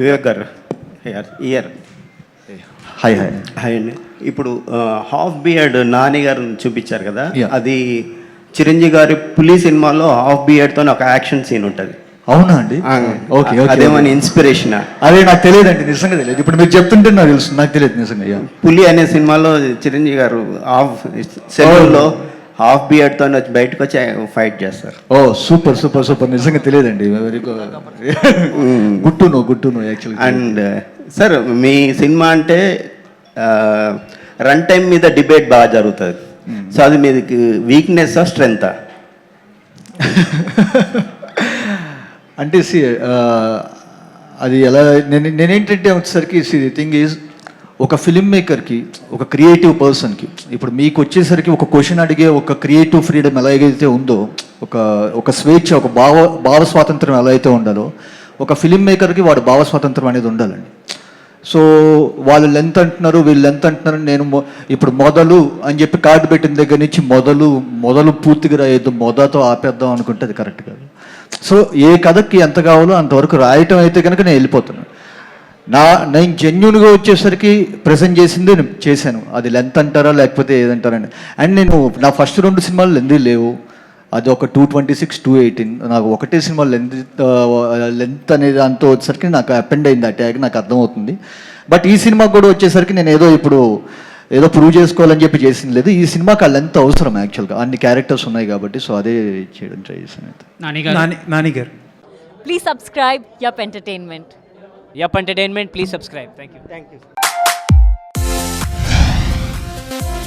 వివేక్ గారు year hi hi hi అండి ఇప్పుడు హాఫ్ బియర్డ్ నాని గారు చూపించారు కదా అది చిరంజీవి గారి పులి సినిమాలో హాఫ్ తో ఒక యాక్షన్ సీన్ ఉంటుంది అవునా అండి ఓకే అదేమని ఇన్స్పిరేషన్ అదే నాకు తెలియదు అండి నిజంగా తెలియదు ఇప్పుడు మీరు చెప్తుంటే నాకు తెలుసు నాకు తెలియదు నిజంగా పులి అనే సినిమాలో చిరంజీవి గారు హాఫ్ సెల్లో oh. హాఫ్ తో బయటకు వచ్చి ఫైట్ చేస్తారు ఓ సూపర్ సూపర్ సూపర్ నిజంగా తెలియదండి వెరీ mm. గుట్టును గుట్టును అండ్ సార్ మీ సినిమా అంటే రన్ టైం మీద డిబేట్ బాగా జరుగుతుంది సో mm. అది మీకు వీక్నెస్ స్ట్రెంగ్ అంటే సి అది ఎలా నేను నేనేంటంటే వచ్చేసరికి సి థింగ్ ఈజ్ ఒక ఫిలిం మేకర్కి ఒక క్రియేటివ్ పర్సన్కి ఇప్పుడు మీకు వచ్చేసరికి ఒక క్వశ్చన్ అడిగే ఒక క్రియేటివ్ ఫ్రీడమ్ ఎలాగైతే ఉందో ఒక ఒక స్వేచ్ఛ ఒక భావ భావ స్వాతంత్రం ఎలా అయితే ఉండాలో ఒక ఫిలిం మేకర్కి వాడు భావ స్వాతంత్రం అనేది ఉండాలండి సో వాళ్ళు లెంత్ అంటున్నారు వీళ్ళు లెంత్ అంటున్నారు నేను ఇప్పుడు మొదలు అని చెప్పి కార్డు పెట్టిన దగ్గర నుంచి మొదలు మొదలు పూర్తిగా రాయొద్దు మొదతో ఆపేద్దాం అనుకుంటే అది కరెక్ట్ కాదు సో ఏ కథకి ఎంత కావాలో అంతవరకు రాయటం అయితే కనుక నేను వెళ్ళిపోతున్నాను నా నేను జెన్యున్గా వచ్చేసరికి ప్రజెంట్ చేసింది నేను చేశాను అది లెంత్ అంటారా లేకపోతే ఏదంటారని అండ్ నేను నా ఫస్ట్ రెండు సినిమాలు లెంతీ లేవు అది ఒక two twenty six two eighteen నాకు ఒకటే సినిమా లెంత్ లెంత్ అనేది అంతా వచ్చేసరికి నాకు అపెండ్ అయింది ఆ ట్యాగ్ నాకు అర్థమవుతుంది బట్ ఈ సినిమా కూడా వచ్చేసరికి నేను ఏదో ఇప్పుడు ఏదో ప్రూవ్ చేసుకోవాలని చెప్పి చేసింది లేదు ఈ సినిమాకి ఆ లెంత్ అవసరం యాక్చువల్గా అన్ని క్యారెక్టర్స్ ఉన్నాయి కాబట్టి సో అదే చేయడం ట్రై చేశాను Nani garu please subscribe yup entertainment Yup Entertainment. Please subscribe. Thank you. Thank you.